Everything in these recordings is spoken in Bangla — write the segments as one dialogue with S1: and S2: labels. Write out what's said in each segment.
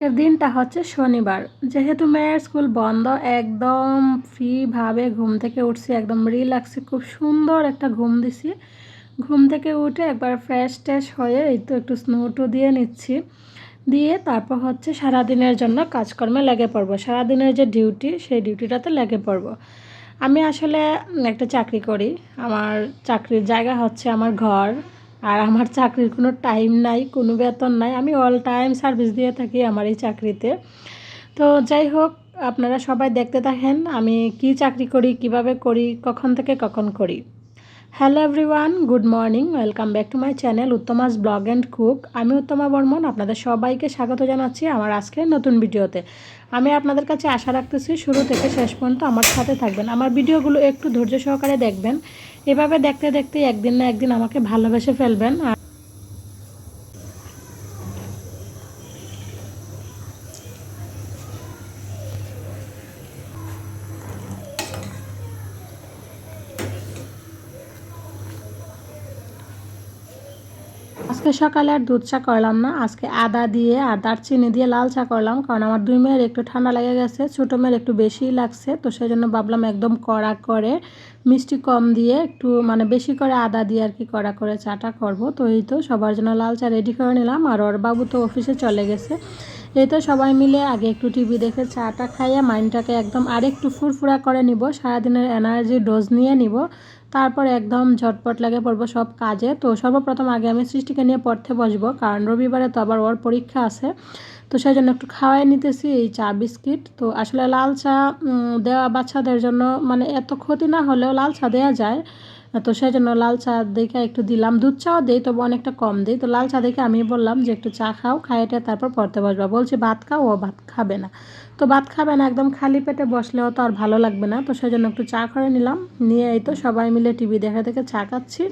S1: এর দিনটা হচ্ছে শনিবার। যেহেতু মেয়ের স্কুল বন্ধ, একদম ফ্রিভাবে ঘুম থেকে উঠছি, একদম রিল্যাক্সে, খুব সুন্দর একটা ঘুম দিছি। ঘুম থেকে উঠে একবার ফ্রেশ ট্রেশ হয়ে এই তো একটু স্নোটু দিয়ে নিচ্ছি। দিয়ে তারপর হচ্ছে সারাদিনের জন্য কাজকর্মে লেগে পড়ব। সারাদিনের যে ডিউটি, সেই ডিউটিটাতে লেগে পড়ব। আমি আসলে একটা চাকরি করি। আমার চাকরির জায়গা হচ্ছে আমার ঘর। আর আমার চাকরির কোনো টাইম নাই, কোনো বেতন নাই। আমি অল টাইম সার্ভিস দিয়ে থাকি আমার এই চাকরিতে। তো যাই হোক, আপনারা সবাই দেখতে থাকেন আমি কি চাকরি করি, কীভাবে করি, কখন থেকে কখন করি। Hello everyone good morning welcome back to my channel Uttama's blog and cook আমি উত্তমা বর্মন, আপনাদের সবাইকে স্বাগত জানাচ্ছি আমার আজকের নতুন ভিডিওতে। আমি আপনাদের কাছে আশা রাখতেছি শুরু থেকে শেষ পর্যন্ত আমার সাথে থাকবেন। আমার ভিডিওগুলো একটু ধৈর্য সহকারে দেখবেন। এভাবে দেখতে দেখতে একদিন না একদিন আমাকে ভালোবেসে ফেলবেন আর আজকে সকালে আর দুধ চা করলাম না। আজকে আদা দিয়ে আর দারচিনি দিয়ে লাল চা করলাম। কারণ আমার দুই মেয়ের একটু ঠান্ডা লেগে গেছে, ছোটো মেয়ের একটু বেশিই লাগছে, তো সেই জন্য ভাবলাম একদম কড়া করে মিষ্টি কম দিয়ে একটু মানে বেশি করে আদা দিয়ে আর কি কড়া করে চাটা করব। তো এই তো সবার জন্য লাল চা রেডি করে নিলাম। আর ওর বাবু তো অফিসে চলে গেছে। এই তো সবাই মিলে আগে একটু টিভি দেখে চাটা খাইয়ে মাইন্ডটাকে একদম আরেকটু ফুরফুরা করে নিব, সারাদিনের এনার্জি ডোজ নিয়ে নিব। তারপর একদম ঝটপট লাগে পড়ব সব কাজে। তো সর্বপ্রথম আগে আমি সৃষ্টিকে নিয়ে পড়তে বসবো, কারণ রবিবারে তো আবার ওর পরীক্ষা আছে। তো সেই জন্য একটু খাওয়াই নিতেছি এই চা, বিস্কিট। তো আসলে লাল চা দেওয়া বাচ্চাদের জন্য মানে এত ক্ষতি না হলেও লাল চা দেওয়া যায়। তো সেই জন্য লাল চা দেখে একটু দিলাম। দুধ চাও দিই, তবু অনেকটা কম দিই। তো লাল চা দেখে আমি বললাম যে, একটু চা খাও খাইয়েটে তারপর পড়তে বসবা। বলছি, ভাত খাও? ও ভাত খাবে না। তো ভাত খাবে না, একদম খালি পেটে বসলেও তো আর ভালো লাগবে না। তো সেই জন্য একটু চা করে নিলাম। নিয়ে এই তো সবাই মিলে টিভি দেখে দেখে চা খাচ্ছি।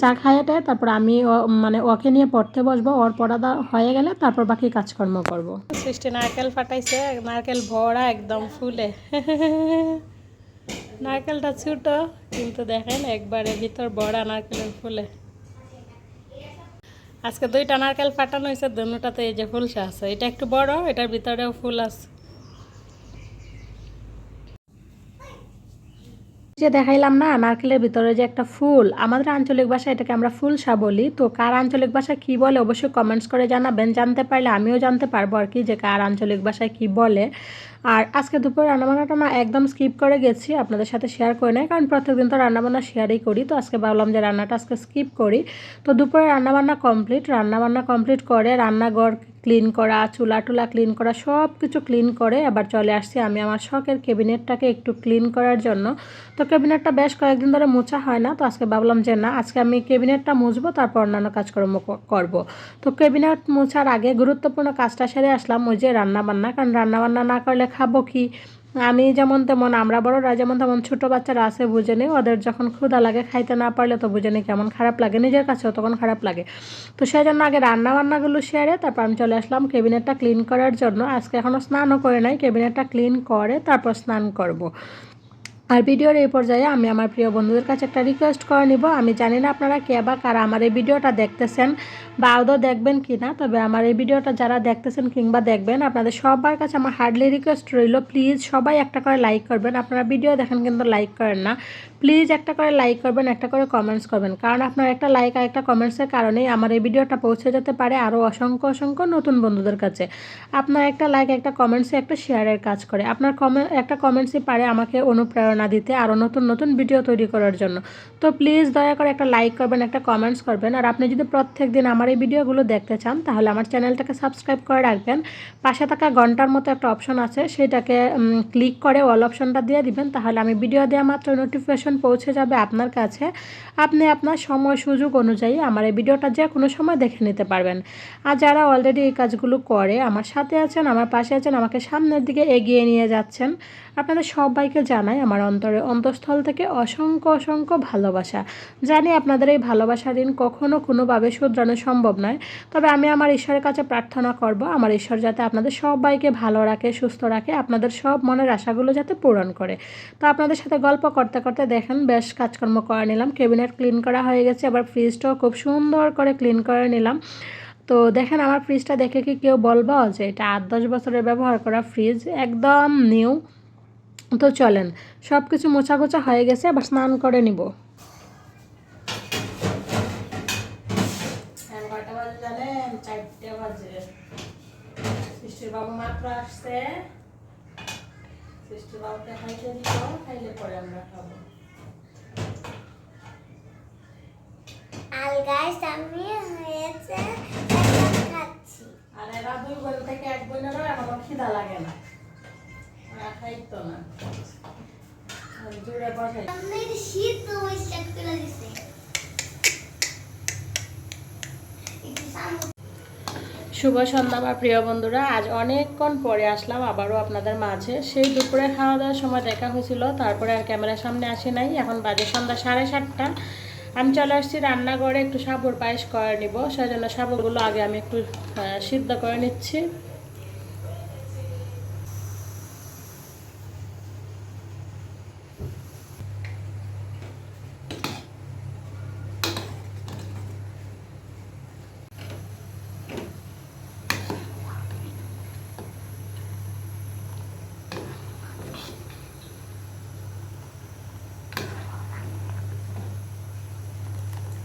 S1: চা খাইয়েটে তারপর আমি মানে ওকে নিয়ে পড়তে বসবো। ওর পড়া হয়ে গেলে তারপর বাকি কাজকর্ম করব। সৃষ্টি নারকেল ফাটাইছে, নারকেল ভরা একদম ফুলে। নারকেলটা ছোট, কিন্তু দেখেন একবারে ভিতর বড়া নারকেলের ফুলে। আজকে দুইটা নারকেল ফাটানো হয়েছে, দুটাতে এই যে ফুলসা আছে। এটা একটু বড়, এটার ভিতরেও ফুল আছে। যে দেখাইলাম না, নারকেলের ভিতরে যে একটা ফুল, আমাদের আঞ্চলিক ভাষায় এটাকে আমরা ফুলসা বলি। তো কার আঞ্চলিক ভাষায় কী বলে অবশ্যই কমেন্টস করে জানাবেন, জানতে পারলে আমিও জানতে পারব আর কি যে কার আঞ্চলিক ভাষায় কী বলে। আর আজকে দুপুরে রান্নাবান্নাটা আমরা একদম স্কিপ করে গেছি, আপনাদের সাথে শেয়ার করে নেই, কারণ প্রত্যেকদিন তো রান্নাবান্না শেয়ারই করি। তো আজকে ভাবলাম যে রান্নাটা আজকে স্কিপ করি। তো দুপুরে রান্নাবান্না কমপ্লিট রান্নাবান্না কমপ্লিট করে রান্নাঘর ক্লিন করা, চুলা টুলা ক্লিন করা সব কিছু ক্লিন করে আবার চলে আসছি আমি আমার শখের ক্যাবিনেটটাকে একটু ক্লিন করার জন্য। তো ক্যাবিনেটটা বেশ কয়েকদিন ধরে মোছা হয় না, তো আজকে ভাবলাম যে না, আজকে আমি ক্যাবিনেটটা মুছবো, তারপর অন্যান্য কাজকর্ম করব। তো ক্যাবিনেট মোছার আগে গুরুত্বপূর্ণ কাজটা সেরে আসলাম, ওই যে রান্নাবান্না, কারণ রান্নাবান্না না করলে খাব কি? আমি যেমন তেমন, আমরা বড়রা যেমন তেমন ছোটো বাচ্চারা আছে বুঝে নেই ওদের যখন ক্ষুদা লাগে খাইতে না পারলে তো বুঝে নেই কেমন খারাপ লাগে, নিজের কাছেও তখন খারাপ লাগে। তো সেই জন্য আগে রান্না বান্নাগুলো শেয়ারে তারপর আমি চলে আসলাম কেবিনেটটা ক্লিন করার জন্য। আজকে এখনও স্নানও করে নাই কেবিনেটটা ক্লিন করে তারপর স্নান করব। আর ভিডিওর এই পর্যায়ে আমি আমার প্রিয় বন্ধুদের কাছে একটা রিকোয়েস্ট করে নিব। আমি জানি না আপনারা কে বা কারা আমার এই ভিডিওটা দেখতেছেন। বা আদৌ দেখবেন কি না, তবে আমার এই ভিডিওটা যারা দেখতেছেন কিংবা দেখবেন, আপনাদের সবার কাছে আমার হার্ডলি রিকোয়েস্ট রইল, প্লিজ সবাই একটা করে লাইক করবেন। আপনারা ভিডিও দেখেন কিন্তু লাইক করেন না। প্লিজ একটা করে লাইক করবেন, একটা করে কমেন্টস করবেন, কারণ আপনার একটা লাইক আর একটা কমেন্টসের কারণেই আমার এই ভিডিওটা পৌঁছে যেতে পারে আরও অসংখ্য অসংখ্য নতুন বন্ধুদের কাছে। আপনার একটা লাইক, একটা কমেন্টসে একটা শেয়ারের কাজ করে। আপনার কমেন্ট একটা কমেন্টসই পারে আমাকে অনুপ্রেরণা দিতে আরও নতুন নতুন ভিডিও তৈরি করার জন্য। তো প্লিজ দয়া করে একটা লাইক করবেন, একটা কমেন্টস করবেন, আর আপনি যদি প্রত্যেক দিন আমার এই ভিডিওগুলো দেখতে চান, তাহলে আমার চ্যানেলটাকে সাবস্ক্রাইব করে রাখবেন। পাশে থাকা ঘণ্টার মতো একটা অপশন আছে, সেটাকে ক্লিক করে অল অপশনটা দিয়ে দিবেন, তাহলে আমি ভিডিও দেওয়া মাত্র নোটিফিকেশন নোটিফিকেশন পৌঁছে যাবে আপনার কাছে। আপনি আপনার সময় সুযোগ অনুযায়ী আমার এই ভিডিওটা যে কোনো সময় দেখে নিতে পারবেন। আর যারা অলরেডি এই কাজগুলো করে, আমার সাথে আছেন, আমার পাশে আছেন, আমাকে সামনের দিকে এগিয়ে নিয়ে যাচ্ছেন, আপনাদের সবাইকে জানাই আমার অন্তরে, অন্তঃস্থল থেকে অসংখ্য অসংখ্য ভালোবাসা। জানি আপনাদের এই ভালোবাসা ঋণ কখনো কোনোভাবে শুধরানো সম্ভব নয়। তবে আমি আমার ঈশ্বরের কাছে প্রার্থনা করব, আমার ঈশ্বর যাতে আপনাদের সবাইকে ভালো রাখে, সুস্থ রাখে, আপনাদের সব মনের আশাগুলো যাতে পূরণ করে। তো আপনাদের সাথে গল্প করতে করতে দেখেন, বেশ কাজকর্ম করে নিলাম। ক্যাবিনেট ক্লিন করা হয়ে গেছে, আবার ফ্রিজটাও খুব সুন্দর করে ক্লিন করে নিলাম। তো দেখেন, আমার ফ্রিজটা দেখে কি কেউ বলব যে, এটা আট দশ বছরের ব্যবহার করা ফ্রিজ, একদম নিউ। তো চলেন সব কিছু মোছা গোছা হয়ে গেছে আবার স্নান করে নিব। চারটে বাজে। সৃষ্টির বাবু মাত্র আসছে। সৃষ্টির বাবুকে খাইতে দিব খাইলে পরে আমরা খাব।
S2: আর গাইস আমি হয়েছে খাচ্ছি।
S1: আর এরা দুই বোন থেকে এক বোনেরও এখনও খিদা লাগে না। ওরা খাইতো না। জুড়ে বসাই।
S2: শীত তো স্টার্ট করে দিছে একটু সামনে
S1: শুভ সন্ধ্যা, আমার প্রিয় বন্ধুরা। আজ অনেকক্ষণ পরে আসলাম, আবারও আপনাদের মাঝে। সেই দুপুরে খাওয়া দাওয়ার সময় দেখা হয়েছিল, তারপরে আর ক্যামেরার সামনে আসি নাই। এখন বাজে সন্ধ্যা সাড়ে সাতটা। আমি চলে আসছি রান্নাঘরে, একটু সাবুর পায়েস করে নিব। সেই জন্য সাবুগুলো আগে আমি একটু সিদ্ধ করে নিচ্ছি।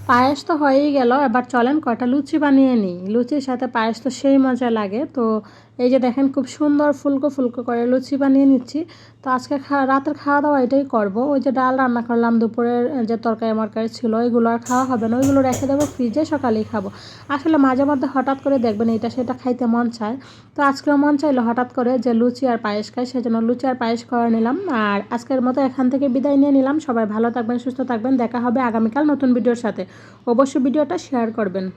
S1: পায়েস তো হয়েই গেল, এবার চলেন কয়টা লুচি বানিয়ে নিই। লুচির সাথে পায়েস তো সেই মজা লাগে, তো এই যে দেখেন খুব সুন্দর ফুলকো ফুলকো করে লুচি বানিয়ে নিচ্ছি। তো আজকে রাতের খাওয়া দাওয়া এটাই করব। ওই যে ডাল রান্না করলাম, দুপুরের যে তরকারি মরকারি ছিল ওইগুলো আর খাওয়া হবে না। ওইগুলো রেখে দেবো ফ্রিজে সকালেই খাব। আসলে মাঝে মধ্যে হঠাৎ করে দেখবেন এটা সেটা খাইতে মন চায়। তো আজকেও মন চাইলো হঠাৎ করে যে লুচি আর পায়েস খাই, সেজন্য লুচি আর পায়েস করে নিলাম। আর আজকের মতো এখান থেকে বিদায় নিয়ে নিলাম। সবাই ভালো থাকবেন, সুস্থ থাকবেন। দেখা হবে আগামীকাল নতুন ভিডিওর সাথে। অবশ্যই ভিডিওটা শেয়ার করবেন।